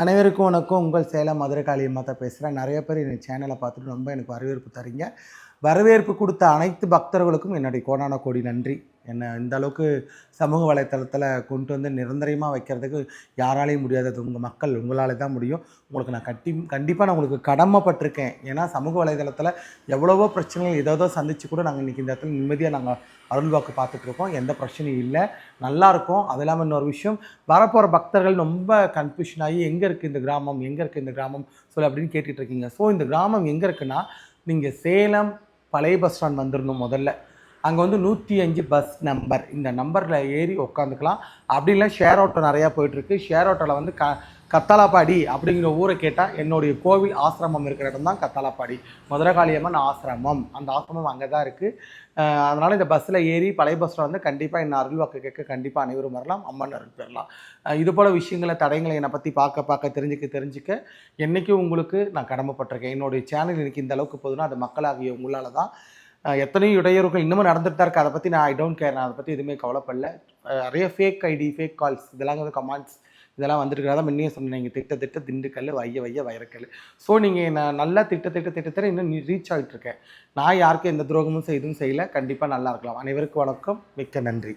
அனைவருக்கும் வணக்கம். உங்கள் சேலம் மதுரை காளியம்மா தான் பேசுகிறேன் நிறைய பேர் என் சேனலை பார்த்துட்டு ரொம்ப எனக்கு வரவேற்பு தரீங்க வரவேற்பு கொடுத்த அனைத்து பக்தர்களுக்கும் என்னுடைய கோடான கோடி நன்றி. என்னை இந்த அளவுக்கு சமூக வலைத்தளத்தில் கொண்டு வந்து நிரந்தரமாக வைக்கிறதுக்கு யாராலையும் முடியாதது. உங்கள் மக்கள் உங்களால் தான் முடியும். உங்களுக்கு நான் கட்டி கண்டிப்பாக நான் உங்களுக்கு கடமைப்பட்டிருக்கேன். ஏன்னா சமூக வலைதளத்தில் எவ்வளவோ பிரச்சனைகள் ஏதோ சந்திச்சு கூட நாங்கள் இன்றைக்கி இந்த இடத்துல நிம்மதியாக நாங்கள் அருள்வாக்கு பார்த்துட்ருக்கோம் எந்த பிரச்சனையும் இல்லை. நல்லாயிருக்கும் அது இல்லாமல் இன்னொரு விஷயம் வரப்போகிற பக்தர்கள் ரொம்ப கன்ஃபியூஷன் ஆகி எங்கே இருக்குது இந்த கிராமம்? எங்கே இருக்குது இந்த கிராமம்? சொல்லி அப்படின்னு கேட்டுட்ருக்கீங்க ஸோ இந்த கிராமம் எங்கே இருக்குன்னா நீங்கள் சேலம் பழைய பஸ் ஸ்டாண்ட் வந்துடணும் முதல்ல. அங்கே வந்து நூற்றி அஞ்சு பஸ் நம்பர் இந்த நம்பரில் ஏறி உட்காந்துக்கலாம் அப்படி இல்லை ஷேர் ஆட்டோ நிறையா போயிட்டுருக்கு ஷேர் ஆட்டோவில் வந்து க கத்தாலாப்பாடி அப்படிங்கிற ஊரை கேட்டால் என்னுடைய கோவில் ஆசிரமம் இருக்கிற இடம் தான் கத்தாலாப்பாடி மதுரகாளியம்மன் ஆசிரமம். அந்த ஆசிரமம் அங்கே தான் இருக்குது அதனால் இந்த பஸ்ஸில் ஏறி பழைய பஸ்ஸில் வந்து கண்டிப்பாக என்ன அருள்வாக்கு கேட்க கண்டிப்பாக அனைவரும் வரலாம். அம்மன் அருள் பெறலாம். இது போல் விஷயங்களை தடயங்களை என்னை பற்றி பார்க்க பார்க்க தெரிஞ்சுக்க தெரிஞ்சுக்க என்றைக்கும் உங்களுக்கு நான் கடமைப்பட்டிருக்கேன். என்னுடைய சேனல் எனக்கு இந்த அளவுக்கு போதுன்னா அது மக்களாகிய உங்களால் தான். எத்தனையும் எத்தனையோ இடையூறுகள் இன்னமும் நடந்துட்டு தான் இருக்குது அதை பற்றி நான் ஐ டோன்ட் கேர் நான் அதை பற்றி எதுவுமே கவலைப்படல. நிறைய ஃபேக் ஐடி ஃபேக் கால்ஸ் இதெல்லாம் வந்து கமெண்ட்ஸ் இதெல்லாம் வந்துருக்கிறதா முன்னே சொன்னேன். நீங்கள் திட்ட திட்ட திண்டுக்கல் வைய வைய வைரக்கல் ஸோ நீங்கள் நான் நல்லா திட்ட திட்ட திட்ட இன்னும் ரீச் ஆகிட்டு இருக்கேன் நான் யாருக்கும் எந்த துரோகமும் செய்தும் செய்யலை. கண்டிப்பாக நல்லா இருக்கலாம். அனைவருக்கும் வணக்கம். மிக்க நன்றி.